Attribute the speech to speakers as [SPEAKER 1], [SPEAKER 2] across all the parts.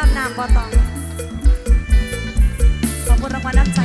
[SPEAKER 1] น้ำน้ำบ่ตอง ขอบคุณรางวัลน้ำจ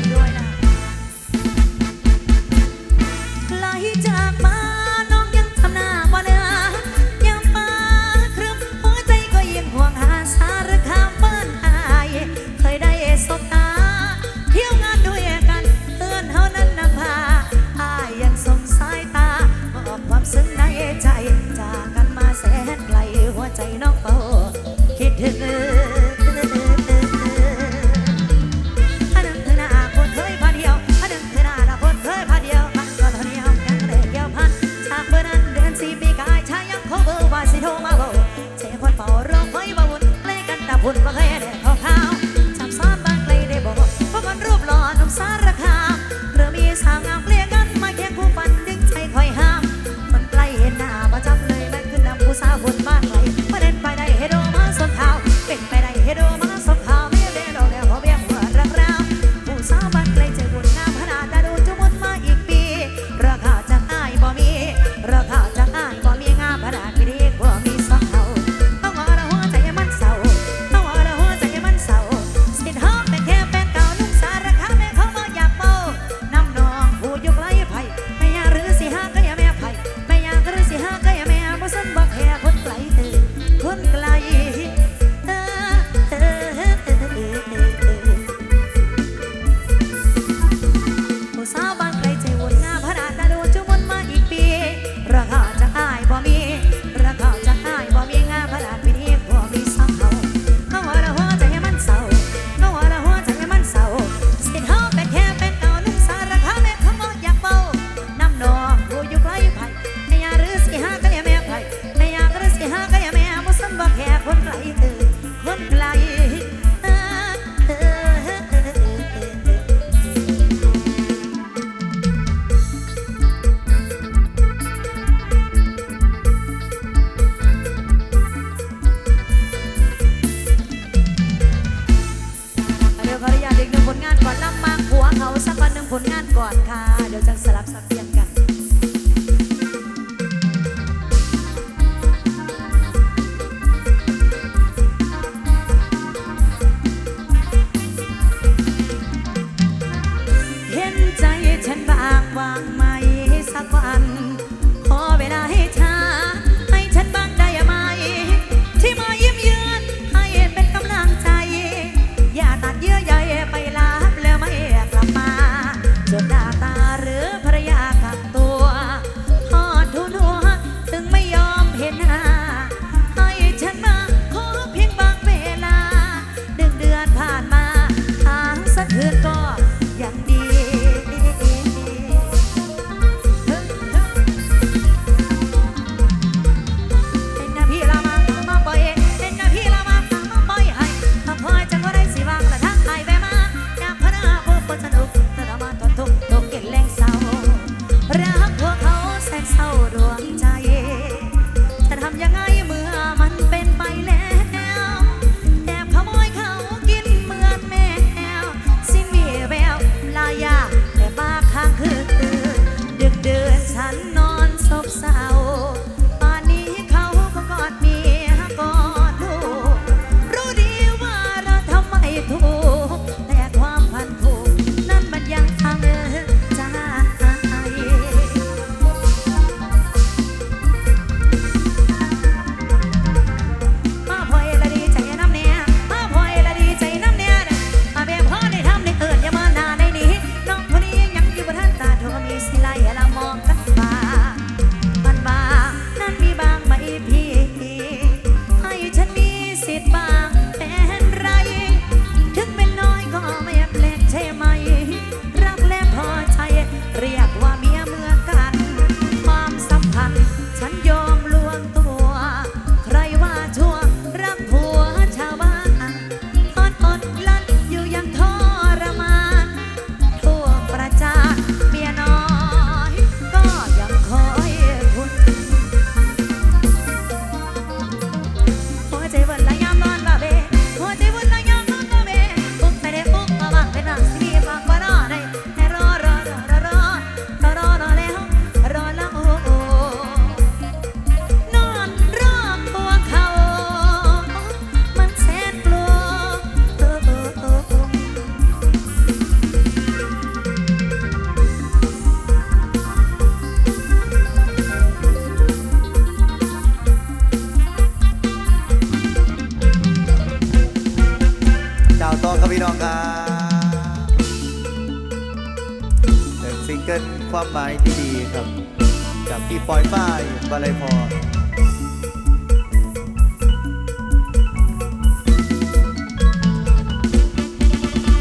[SPEAKER 1] would my hand. nada. เกินความหมายดี
[SPEAKER 2] ๆครับ จากพี่ปอยฝ้ายบาลัยพร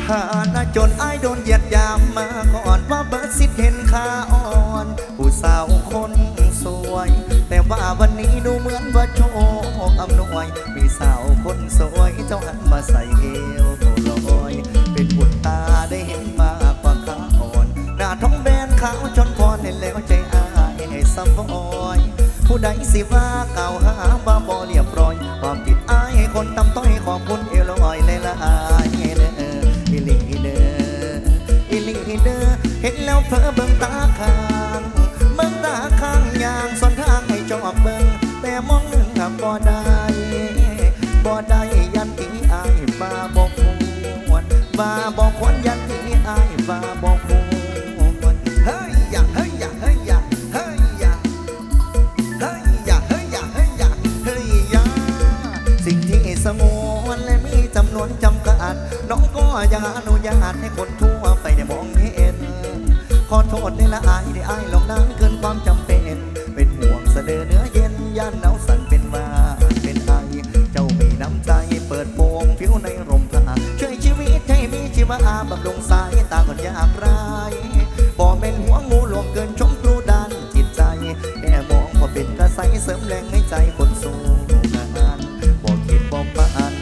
[SPEAKER 2] หาหน้าจนอายโดนเหยียดยามมาก่อนว่าเบิร์ดสิทธิ์เห็นค่าอ่อนผู้สาวคนสวย แต่ว่าวันนี้ดูเหมือนว่าโชคอำนวย มีสาวคนสวยเจ้าหันมาใส่เอว สิว่าเก่าหาว่าบ่เรียบร้อยความผิดอายให้คนตำต้อยขอบคุณเอลอยเลยละอายเด้ออิลีเด้ออิลีเด้อเห็นแล้วเพ้อเบิ่งตาขา อยังอนุญาตให้คนทั่วไปได้มองเห็น ขอโทษในละอายได้อายลงน้ำเกินความจำเป็น เป็นห่วงเสนอเนื้อเย็นย่านหนาวสั่นเป็นว่าเป็นไอเจ้ามีน้ำใจเปิดโปงผิวในร่มผ้าช่วยชีวิตให้มีชีวาบำรุงสายตาคนยากไรบ่เป็นหัวงูหลวงเกินชมครูดันจิตใจแค่มองพอเป็นกระใสเสริมแรงให้ใจคนสู้งานบ่คิดบ่ฝัน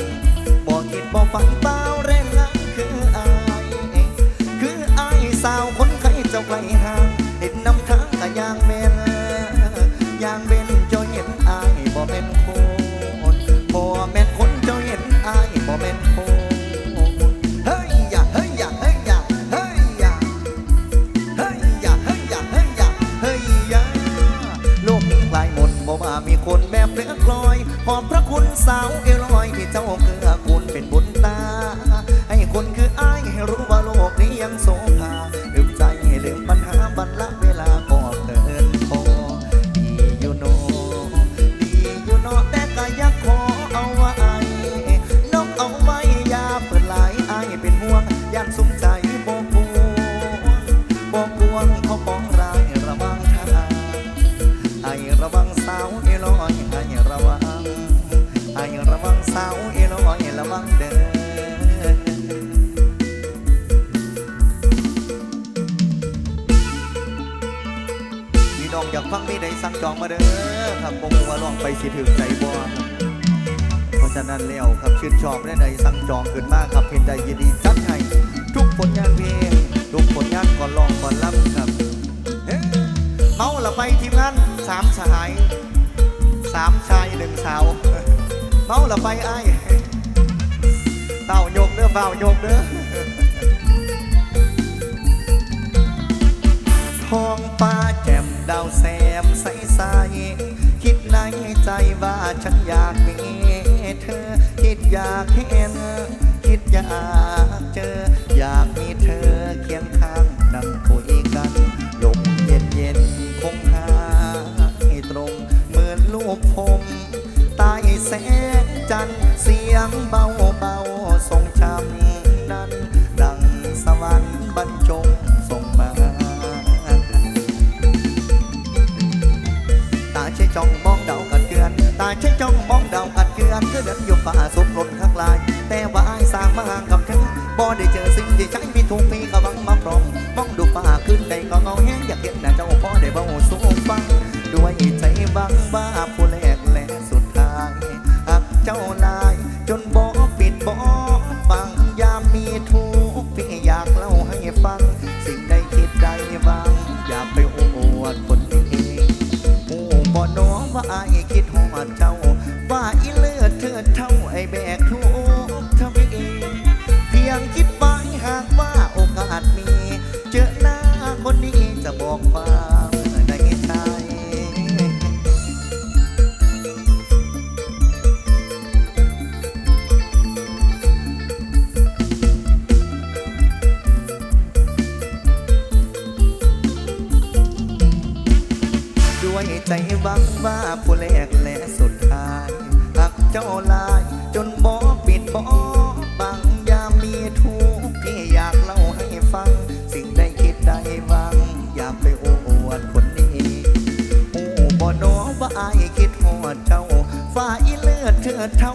[SPEAKER 2] บ่คิดบ่ฝัน น้ำทางก็ยางเมนยางเบนเจ้าเห็นอายบ่เป็นคนบ่แม่นคนเจ้าเห็นอายบ่เป็นคนเฮ้ยอย่าเฮ้ยอย่าเฮ้ยอย่าเฮ้ยอย่าเฮ้ยอย่าเฮ้ยอย่าเฮ้ยอย่าเฮ้ยอย่าโลกนี้กลายมดบ่ว่ามีคนแบบเลือคลอยขอบพระคุณสาวเอลอยที่เจ้าเกื้อกูลเป็นบุญ องมาเด้อครับผมว่าลองไปสิถึงใจบ่ครับเพราะฉะนั้นแล้วครับชื่นชอบได้ใดสั่งจองขึ้นมากครับเห็นใดยินดีจัดให้ทุกผลงานเพลงทุกผลงานก่อนลองก่อนรับครับเมาละไปทีมงานสามสหายสามชายหนึ่งสาวเมาละไปไอ้เต่าโยกเด้อเต่าโยกเด้อท้องฟ้า ดาวแสมใสใสคิดในใจว่าฉันอยากมีเธอ คิดอยากเห็น คิดอยากเจอ อยากมีเธอเคียงข้าง ใจบังว่าผู้แรกและสุดท้ายหักเจ้าลาย จนบ่ปิดบ่บังยามีทุกข์ที่อยากเล่าให้ฟัง สิ่งใดคิดใดหวัง อยากไปอ้อวดคนนี้โอ้บ่น้อว่าอายคิดหอดเจ้าฝ่าอีเลือดเธอเท่า